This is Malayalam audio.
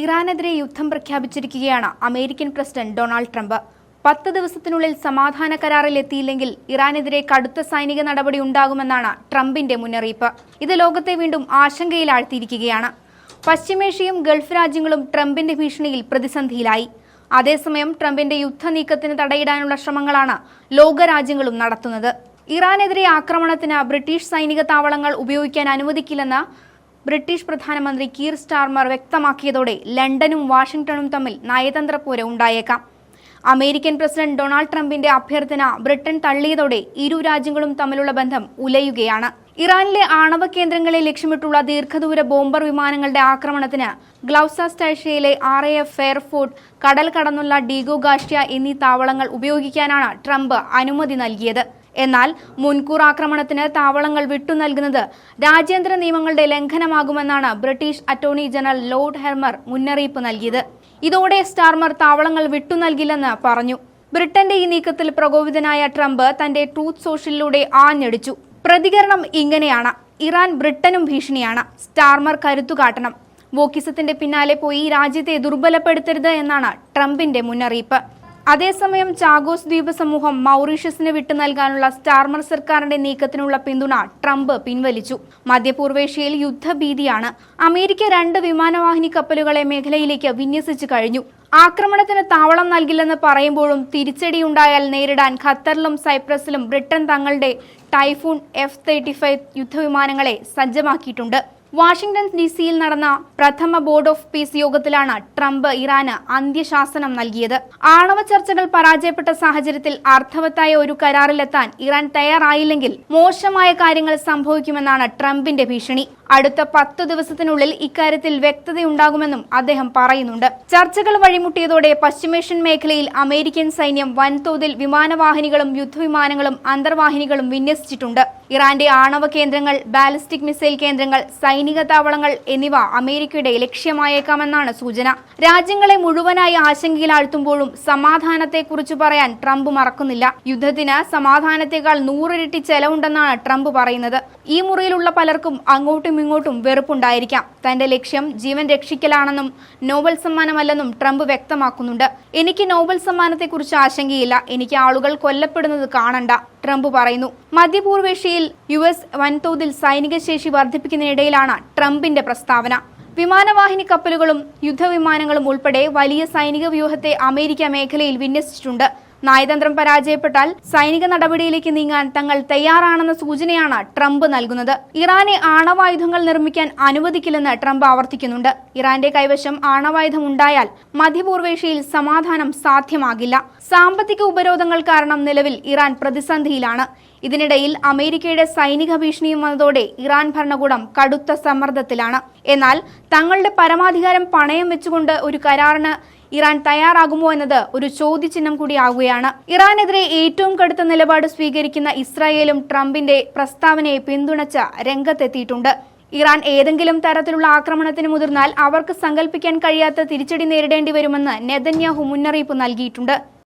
ഇറാനെതിരെ യുദ്ധം പ്രഖ്യാപിച്ചിരിക്കുകയാണ് അമേരിക്കൻ പ്രസിഡന്റ് ഡൊണാൾഡ് ട്രംപ്. പത്ത് ദിവസത്തിനുള്ളിൽ സമാധാന കരാറിൽ എത്തിയില്ലെങ്കിൽ ഇറാനെതിരെ കടുത്ത സൈനിക നടപടി ഉണ്ടാകുമെന്നാണ് ട്രംപിന്റെ മുന്നറിയിപ്പ്. ഇത് ലോകത്തെ വീണ്ടും ആശങ്കയിലാഴ്ത്തിയിരിക്കുകയാണ്. പശ്ചിമേഷ്യയും ഗൾഫ് രാജ്യങ്ങളും ട്രംപിന്റെ ഭീഷണിയിൽ പ്രതിസന്ധിയിലായി. അതേസമയം ട്രംപിന്റെ യുദ്ധ നീക്കത്തിന് തടയിടാനുള്ള ശ്രമങ്ങളാണ് ലോകരാജ്യങ്ങളും നടത്തുന്നത്. ഇറാനെതിരെ ആക്രമണത്തിന് ബ്രിട്ടീഷ് സൈനിക താവളങ്ങൾ ഉപയോഗിക്കാൻ അനുവദിക്കില്ലെന്ന് ബ്രിട്ടീഷ് പ്രധാനമന്ത്രി കീർ സ്റ്റാർമർ വ്യക്തമാക്കിയതോടെ ലണ്ടനും വാഷിംഗ്ടണും തമ്മിൽ നയതന്ത്ര പോര ഉണ്ടായേക്കാം. അമേരിക്കൻ പ്രസിഡന്റ് ഡൊണാൾഡ് ട്രംപിന്റെ അഭ്യർത്ഥന ബ്രിട്ടൻ തള്ളിയതോടെ ഇരു രാജ്യങ്ങളും തമ്മിലുള്ള ബന്ധം ഉലയുകയാണ്. ഇറാനിലെ ആണവ കേന്ദ്രങ്ങളെ ലക്ഷ്യമിട്ടുള്ള ദീർഘദൂര ബോംബർ വിമാനങ്ങളുടെ ആക്രമണത്തിന് ഗ്ലൌസ സ്റ്റേഷ്യയിലെ ആർ എ എഫ് ഫെയർഫോർട്ട് കടൽ കടന്നുള്ള ഡീഗോ ഗാഷ്യ എന്നീ താവളങ്ങൾ ഉപയോഗിക്കാനാണ് ട്രംപ് അനുമതി നൽകിയത്. എന്നാൽ മുൻകൂർ ആക്രമണത്തിന് താവളങ്ങൾ വിട്ടു നൽകുന്നത് രാജ്യാന്തര നിയമങ്ങളുടെ ലംഘനമാകുമെന്നാണ് British attorney general Lord Hermer മുന്നറിയിപ്പ് നൽകിയത്. ഇതോടെ സ്റ്റാർമർ താവളങ്ങൾ വിട്ടു നൽകില്ലെന്ന് പറഞ്ഞു. ബ്രിട്ടന്റെ ഈ നീക്കത്തിൽ പ്രകോപിതനായ ട്രംപ് തന്റെ ട്രൂത്ത് സോഷ്യലിലൂടെ ആഞ്ഞടിച്ചു. പ്രതികരണം ഇങ്ങനെയാണ്. ഇറാൻ ബ്രിട്ടനും ഭീഷണിയാണ്. സ്റ്റാർമർ കരുത്തുകാട്ടണം. വോക്കിസത്തിന്റെ പിന്നാലെ പോയി രാജ്യത്തെ ദുർബലപ്പെടുത്തരുത് എന്നാണ് ട്രംപിന്റെ മുന്നറിയിപ്പ്. അതേസമയം ചാഗോസ് ദ്വീപ് സമൂഹം മൗറീഷ്യസിന് വിട്ടു നൽകാനുള്ള സ്റ്റാർമർ സർക്കാരിന്റെ നീക്കത്തിനുള്ള പിന്തുണ ട്രംപ് പിൻവലിച്ചു. മധ്യപൂർവേഷ്യയിൽ യുദ്ധഭീതിയാണ്. അമേരിക്ക രണ്ട് വിമാനവാഹിനി കപ്പലുകളെ മേഖലയിലേക്ക് വിന്യസിച്ചു കഴിഞ്ഞു. ആക്രമണത്തിന് താവളം നൽകില്ലെന്ന് പറയുമ്പോഴും തിരിച്ചടിയുണ്ടായാൽ നേരിടാൻ ഖത്തറിലും സൈപ്രസിലും ബ്രിട്ടൻ തങ്ങളുടെ ടൈഫൂൺ എഫ് തേർട്ടി ഫൈവ് യുദ്ധവിമാനങ്ങളെ സജ്ജമാക്കിയിട്ടുണ്ട്. വാഷിംഗ്ടൺ ഡി സിയിൽ നടന്ന പ്രഥമ ബോർഡ് ഓഫ് പീസ് യോഗത്തിലാണ് ട്രംപ് ഇറാന് അന്ത്യശാസനം നൽകിയത്. ആണവ ചർച്ചകൾ പരാജയപ്പെട്ട സാഹചര്യത്തിൽ അർത്ഥവത്തായ ഒരു കരാറിലെത്താൻ ഇറാൻ തയ്യാറായില്ലെങ്കിൽ മോശമായ കാര്യങ്ങൾ സംഭവിക്കുമെന്നാണ് ട്രംപിന്റെ ഭീഷണി. അടുത്ത പത്ത് ദിവസത്തിനുള്ളിൽ ഇക്കാര്യത്തിൽ വ്യക്തതയുണ്ടാകുമെന്നും അദ്ദേഹം പറയുന്നുണ്ട്. ചർച്ചകൾ വഴിമുട്ടിയതോടെ പശ്ചിമേഷ്യൻ മേഖലയിൽ അമേരിക്കൻ സൈന്യം വൻതോതിൽ വിമാനവാഹിനികളും യുദ്ധവിമാനങ്ങളും അന്തർവാഹിനികളും വിന്യസിച്ചിട്ടുണ്ട്. ഇറാന്റെ ആണവ കേന്ദ്രങ്ങൾ ബാലിസ്റ്റിക് മിസൈൽ കേന്ദ്രങ്ങൾ സൈനിക താവളങ്ങൾ എന്നിവ അമേരിക്കയുടെ ലക്ഷ്യമായേക്കാമെന്നാണ് സൂചന. രാജ്യങ്ങളെ മുഴുവനായി ആശങ്കയിലാഴ്ത്തുമ്പോഴും സമാധാനത്തെക്കുറിച്ച് പറയാൻ ട്രംപ് മറക്കുന്നില്ല. യുദ്ധത്തിന് സമാധാനത്തെക്കാൾ നൂറിരട്ടി ചെലവുണ്ടെന്നാണ് ട്രംപ് പറയുന്നത്. ഈ മുറിയിലുള്ള പലർക്കും അങ്ങോട്ടും ഇങ്ങോട്ടും വെറുപ്പുണ്ടായിരിക്കാം. തന്റെ ലക്ഷ്യം ജീവൻ രക്ഷിക്കലാണെന്നും നോബൽ സമ്മാനമല്ലെന്നും ട്രംപ് വ്യക്തമാക്കുന്നുണ്ട്. എനിക്ക് നോബൽ സമ്മാനത്തെക്കുറിച്ച് ആശങ്കയില്ല. എനിക്ക് ആളുകൾ കൊല്ലപ്പെടുന്നത് കാണണ്ട ട്രംപ് പറയുന്നു. മധ്യപൂർവേഷ്യയിൽ യു എസ് വൻതോതിൽ സൈനിക ശേഷി വർദ്ധിപ്പിക്കുന്നതിനിടയിലാണ് ട്രംപിന്റെ പ്രസ്താവന. വിമാനവാഹിനി കപ്പലുകളും യുദ്ധവിമാനങ്ങളും ഉൾപ്പെടെ വലിയ സൈനിക വ്യൂഹത്തെ അമേരിക്ക മേഖലയിൽ വിന്യസിച്ചിട്ടുണ്ട്. നയതന്ത്രം പരാജയപ്പെട്ടാൽ സൈനിക നടപടിയിലേക്ക് നീങ്ങാൻ തങ്ങൾ തയ്യാറാണെന്ന സൂചനയാണ് ട്രംപ് നൽകുന്നത്. ഇറാനെ ആണവായുധങ്ങൾ നിർമ്മിക്കാൻ അനുവദിക്കില്ലെന്ന് ട്രംപ് ആവർത്തിക്കുന്നുണ്ട്. ഇറാന്റെ കൈവശം ആണവായുധം ഉണ്ടായാൽ മധ്യപൂർവേഷ്യയിൽ സമാധാനം സാധ്യമാകില്ല. സാമ്പത്തിക ഉപരോധങ്ങൾ കാരണം നിലവിൽ ഇറാൻ പ്രതിസന്ധിയിലാണ്. ഇതിനിടയിൽ അമേരിക്കയുടെ സൈനിക ഭീഷണിയും വന്നതോടെ ഇറാൻ ഭരണകൂടം കടുത്ത സമ്മർദ്ദത്തിലാണ്. എന്നാൽ തങ്ങളുടെ പരമാധികാരം പണയം വെച്ചുകൊണ്ട് ഒരു കരാറിന് ഇറാൻ തയ്യാറാകുമോ എന്നത് ഒരു ചോദ്യചിഹ്നം കൂടിയാകുകയാണ് ഇറാനെതിരെ ഏറ്റവും കടുത്ത നിലപാട് സ്വീകരിക്കുന്ന ഇസ്രായേലും ട്രംപിന്റെ പ്രസ്താവനയെ പിന്തുണച്ച രംഗത്തെത്തിയിട്ടുണ്ട്. ഇറാൻ ഏതെങ്കിലും തരത്തിലുള്ള ആക്രമണത്തിന് മുതിർന്നാൽ അവർക്ക് സങ്കല്പിക്കാൻ കഴിയാത്ത തിരിച്ചടി നേരിടേണ്ടി വരുമെന്ന് നെതന്യാഹു മുന്നറിയിപ്പ് നൽകിയിട്ടുണ്ട്.